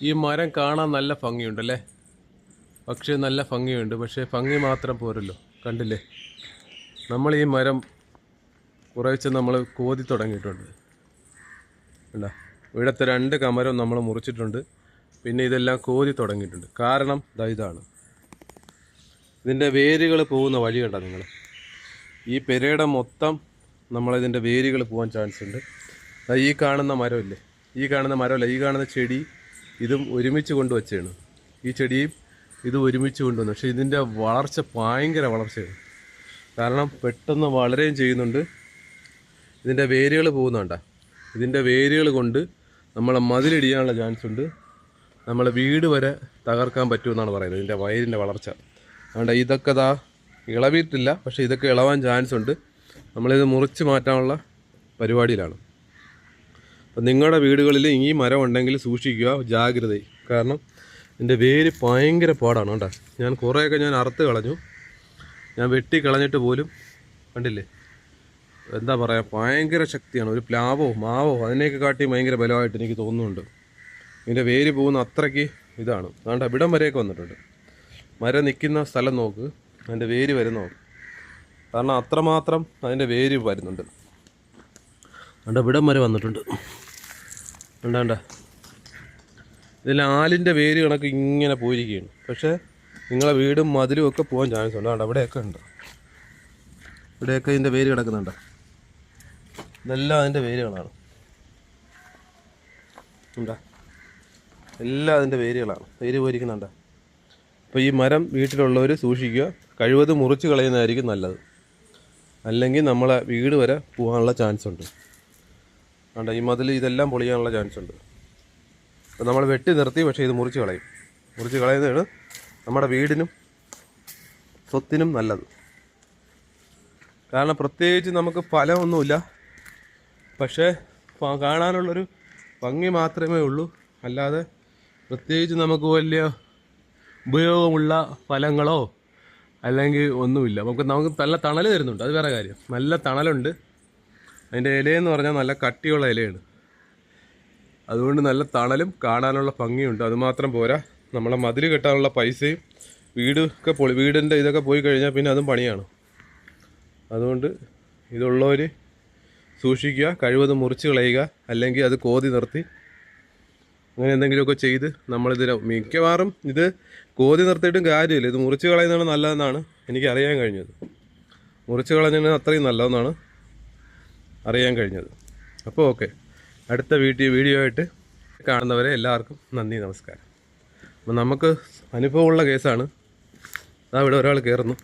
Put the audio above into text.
ഈ മരം കാണാൻ നല്ല ഭംഗിയുണ്ടല്ലേ? പക്ഷേ നല്ല ഭംഗിയുണ്ട്. പക്ഷേ ഭംഗി മാത്രം പോരല്ലോ. കണ്ടില്ലേ? നമ്മൾ ഈ മരം കുറേശ്ശെ നമ്മൾ കോതി തുടങ്ങിയിട്ടുണ്ട്. അല്ല ഇവിടുത്തെ രണ്ട് കമരം നമ്മൾ മുറിച്ചിട്ടുണ്ട്. പിന്നെ ഇതെല്ലാം കോതി തുടങ്ങിയിട്ടുണ്ട്. കാരണം ദാ ഇതാണ്. ഇതിന്റെ വേരുകൾ പോകുന്ന വഴി കണ്ട നിങ്ങൾ? ഈ പെരയുടെ മൊത്തം നമ്മളിതിന്റെ വേരുകൾ പോകാൻ ചാൻസ് ഉണ്ട്. ഈ കാണുന്ന മരമില്ലേ? ഈ കാണുന്ന മരമല്ല. ഈ കാണുന്ന ചെടി ഇതും ഒരുമിച്ച് കൊണ്ടുവച്ചാണ്. ഈ ചെടിയും ഇത് ഒരുമിച്ച് കൊണ്ടുവന്നു. പക്ഷേ ഇതിന്റെ വളർച്ച ഭയങ്കര വളർച്ചയാണ്. കാരണം പെട്ടെന്ന് വളരുകയും ചെയ്യുന്നുണ്ട്. ഇതിന്റെ വേരുകൾ പോകുന്നുണ്ട ഇതിന്റെ വേരുകൾ കൊണ്ട് നമ്മളെ മതിലിടിയാനുള്ള ചാൻസ് ഉണ്ട്. നമ്മളെ വീട് വരെ തകർക്കാൻ പറ്റുമെന്നാണ് പറയുന്നത്. ഇതിന്റെ വയറിന്റെ വളർച്ച. അതുകൊണ്ട് ഇതൊക്കെ ദാ ഇളവിയിട്ടില്ല. പക്ഷേ ഇതൊക്കെ ഇളവാൻ ചാൻസ് ഉണ്ട്. നമ്മളിത് മുറിച്ച് മാറ്റാനുള്ള പരിപാടിയിലാണ്. അപ്പം നിങ്ങളുടെ വീടുകളിൽ ഈ മരം ഉണ്ടെങ്കിൽ സൂക്ഷിക്കുക ജാഗ്രത. കാരണം ഇതിന്റെ വേര് ഭയങ്കര പാടാണ് കേട്ടോ ഞാൻ കുറേയൊക്കെ ഞാൻ അറുത്ത് കളഞ്ഞു. ഞാൻ വെട്ടി കളഞ്ഞിട്ട് പോലും കണ്ടില്ലേ? എന്താ പറയുക ഭയങ്കര ശക്തിയാണ്. ഒരു പ്ലാവോ മാവോ അതിനെയൊക്കെ കാട്ടി ഭയങ്കര ബലമായിട്ട് എനിക്ക് തോന്നുന്നുണ്ട്. ഇതിന്റെ വേര് പോകുന്ന അത്രയ്ക്ക് ഇതാണ്. അതുകൊണ്ട് ഇവിടം വരെയൊക്കെ വന്നിട്ടുണ്ട്. മരം നിൽക്കുന്ന സ്ഥലം നോക്ക്. അതിന്റെ വേര് വരുന്ന നോക്ക്. കാരണം അത്രമാത്രം അതിന്റെ വേര് വരുന്നുണ്ട്. അതുകൊണ്ട് ഇവിടം വരെ വന്നിട്ടുണ്ട്. ഉണ്ടാണ്ട ഇതിൽ ആലിന്റെ വേര് കണക്ക് ഇങ്ങനെ പോയിരിക്കുകയാണ്. പക്ഷേ നിങ്ങളെ വീടും മതിലും ഒക്കെ പോകാൻ ചാൻസ് ഉണ്ട്. അതുകൊണ്ട് അവിടെയൊക്കെ ഉണ്ട്. ഇവിടെയൊക്കെ ഇതിന്റെ വേര് കിടക്കുന്നുണ്ട്. ഇതെല്ലാം അതിന്റെ വേരുകളാണ്. ഉണ്ടാ? എല്ലാം അതിന്റെ വേരുകളാണ്. വേര് പോയിരിക്കുന്നുണ്ട്? അപ്പോൾ ഈ മരം വീട്ടിലുള്ളവർ സൂക്ഷിക്കുക. കഴിവത് മുറിച്ച് കളയുന്നതായിരിക്കും നല്ലത്. അല്ലെങ്കിൽ നമ്മളെ വീട് വരെ പോകാനുള്ള ചാൻസ് ഉണ്ട്. വേണ്ട ഈ മതിൽ ഇതെല്ലാം പൊളിയാനുള്ള ചാൻസ് ഉണ്ട്. അപ്പം നമ്മൾ വെട്ടി നിർത്തി പക്ഷേ ഇത് മുറിച്ച് കളയും. മുറിച്ച് കളയുന്നതാണ് നമ്മുടെ വീടിനും സ്വത്തിനും നല്ലത്. കാരണം പ്രത്യേകിച്ച് നമുക്ക് ഫലമൊന്നുമില്ല. പക്ഷേ കാണാനുള്ളൊരു ഭംഗി മാത്രമേ ഉള്ളൂ. അല്ലാതെ പ്രത്യേകിച്ച് നമുക്ക് വലിയ ഉപയോഗമുള്ള ഫലങ്ങളോ അല്ലെങ്കിൽ ഒന്നുമില്ല. നമുക്ക് നമുക്ക് നല്ല തണൽ തരുന്നുണ്ട്. അത് വേറെ കാര്യം. നല്ല തണലുണ്ട്. അതിന്റെ ഇലയെന്ന് പറഞ്ഞാൽ നല്ല കട്ടിയുള്ള ഇലയാണ്. അതുകൊണ്ട് നല്ല തണലും കാണാനുള്ള ഭംഗിയുണ്ട്. അതുമാത്രം പോരാ. നമ്മളെ മതിൽ കെട്ടാനുള്ള പൈസയും വീടൊക്കെ പൊളി വീടിന്റെ ഇതൊക്കെ പോയി കഴിഞ്ഞാൽ പിന്നെ അതും പണിയാണ്. അതുകൊണ്ട് ഇതുള്ളവർ സൂക്ഷിക്കുക കഴിവതും മുറിച്ച് കളയുക അല്ലെങ്കിൽ അത് കോതി നിർത്തി അങ്ങനെ എന്തെങ്കിലുമൊക്കെ ചെയ്ത് നമ്മളിതിന് മിക്കവാറും ഇത് കോതി നിർത്തിയിട്ടും കാര്യമില്ല. ഇത് മുറിച്ച് കളയുന്നതാണ് നല്ലതെന്നാണ് എനിക്കറിയാൻ കഴിഞ്ഞത്. മുറിച്ച് കളഞ്ഞതിന് അത്രയും നല്ലതെന്നാണ് അറിയാൻ കഴിഞ്ഞത്. അപ്പോൾ ഓക്കെ. അടുത്ത വീട്ടിൽ വീഡിയോ ആയിട്ട് കാണുന്നവരെ എല്ലാവർക്കും നന്ദി നമസ്കാരം. അപ്പോൾ നമുക്ക് അനുഭവമുള്ള കേസാണ്. അതാ ഇവിടെ ഒരാൾ കയറുന്നു.